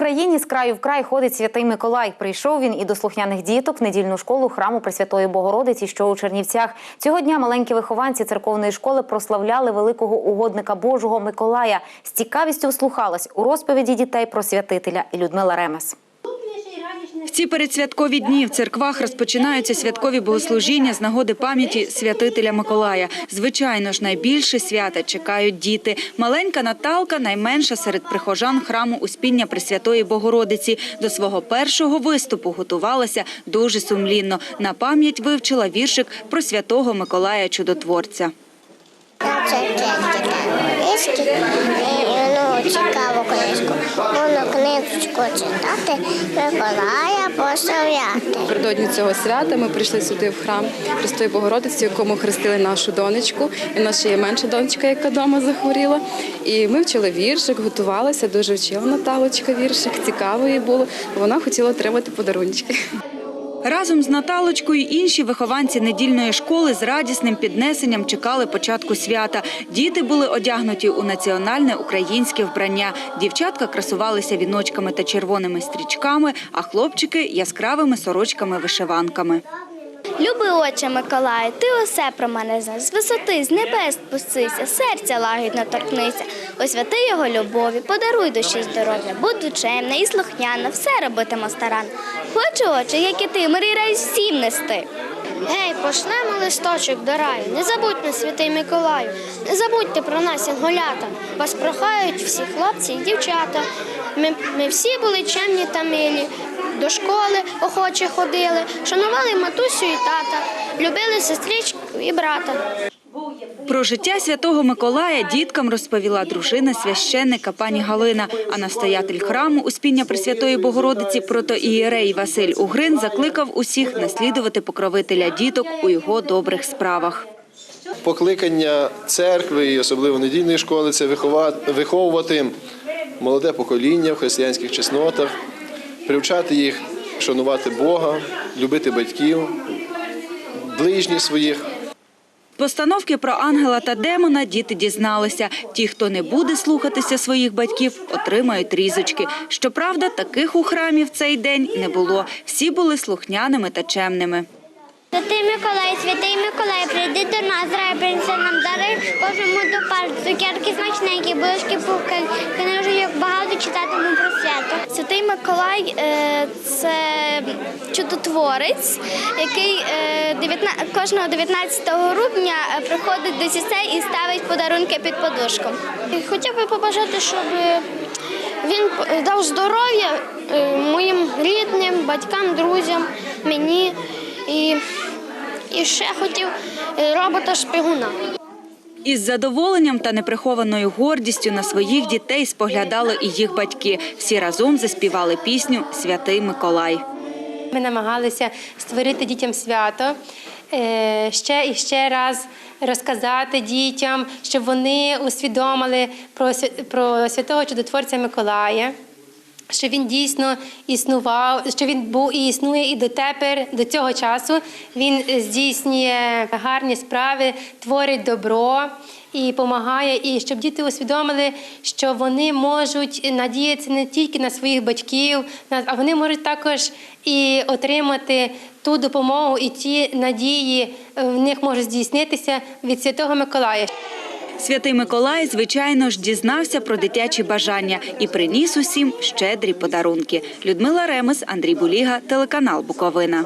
Україні з краю в край ходить святий Миколай. Прийшов він і до слухняних діток в недільну школу храму Пресвятої Богородиці, що у Чернівцях. Цього дня маленькі вихованці церковної школи прославляли великого угодника Божого Миколая. З цікавістю вслухалась у розповіді дітей про святителя Людмила Ремес. В ці передсвяткові дні в церквах розпочинаються святкові богослужіння з нагоди пам'яті святителя Миколая. Звичайно ж, найбільше свята чекають діти. Маленька Наталка найменша серед прихожан храму Успіння Пресвятої Богородиці. До свого першого виступу готувалася дуже сумлінно. На пам'ять вивчила віршик про святого Миколая Чудотворця. Цікаву книжку. Воно книжечку читати, Миколая прославляти. Напередодні цього свята ми прийшли сюди в храм Христої Богородиці, в якому хрестили нашу донечку. І в нас ще є менша донечка, яка вдома захворіла. І ми вчили віршик, готувалися, дуже вчила Наталочка віршик. Цікаво їй було. Вона хотіла отримати подарунки. Разом з Наталочкою інші вихованці недільної школи з радісним піднесенням чекали початку свята. Діти були одягнуті у національне українське вбрання. Дівчатка красувалися віночками та червоними стрічками, а хлопчики яскравими сорочками-вишиванками. Люби очі Миколаю, ти усе про мене знаєш. З висоти, з небес спустися, серця лагідно торкнися. Освяти його любові, подаруй душі здоров'я, будь чемна і слухняна, все робитиме старанно. Хочу очі, як і ти, мирі рай всім нести. Гей, пошлемо листочок до раю. Не забудьте, святий Миколаю, не забудьте про нас, янголята. Вас прохають всі хлопці і дівчата. Ми, ми всі були чемні та милі. До школи охоче ходили, шанували матусю і тата, любили сестричку і брата. Про життя святого Миколая діткам розповіла дружина священника пані Галина. А настоятель храму Успіння Пресвятої Богородиці протоієрей Василь Угрин закликав усіх наслідувати покровителя діток у його добрих справах. Покликання церкви і особливо недільної школи це виховувати молоде покоління в християнських чеснотах, привчати їх шанувати Бога, любити батьків, ближніх своїх. Постановки про ангела та демона діти дізналися. Ті, хто не буде слухатися своїх батьків, отримають різочки. Щоправда, таких у храмі в цей день не було. Всі були слухняними та чемними. Святий Миколай, святий Миколай, прийди до нас, рай принеси нам дари, кожному до пар, цукерки смачненькі, булочки пухкані, книжок багато читатиму про свято. Святий Миколай е, це чудотворець, який е, 19 кожного 19 грудня е, приходить до сісей і ставить подарунки під подушку. Хотів би побажати, щоб він дав здоров'я моїм рідним, батькам, друзям, мені і, і ще хотів е, робота шпигуна. Із задоволенням та неприхованою гордістю на своїх дітей споглядали і їх батьки. Всі разом заспівали пісню Святий Миколай. Ми намагалися створити дітям свято, е, ще і ще раз розказати дітям, щоб вони усвідомили про, свя- про святого чудотворця Миколая. Що він дійсно існував, що він був і існує і дотепер, до цього часу. Він здійснює гарні справи, творить добро і допомагає. І щоб діти усвідомили, що вони можуть надіятися не тільки на своїх батьків, а вони можуть також і отримати ту допомогу і ті надії е, в них можуть здійснитися від Святого Миколая. Святий Миколай, звичайно ж, дізнався про дитячі бажання і приніс усім щедрі подарунки. Людмила Ремес, Андрій Буліга, телеканал Буковина.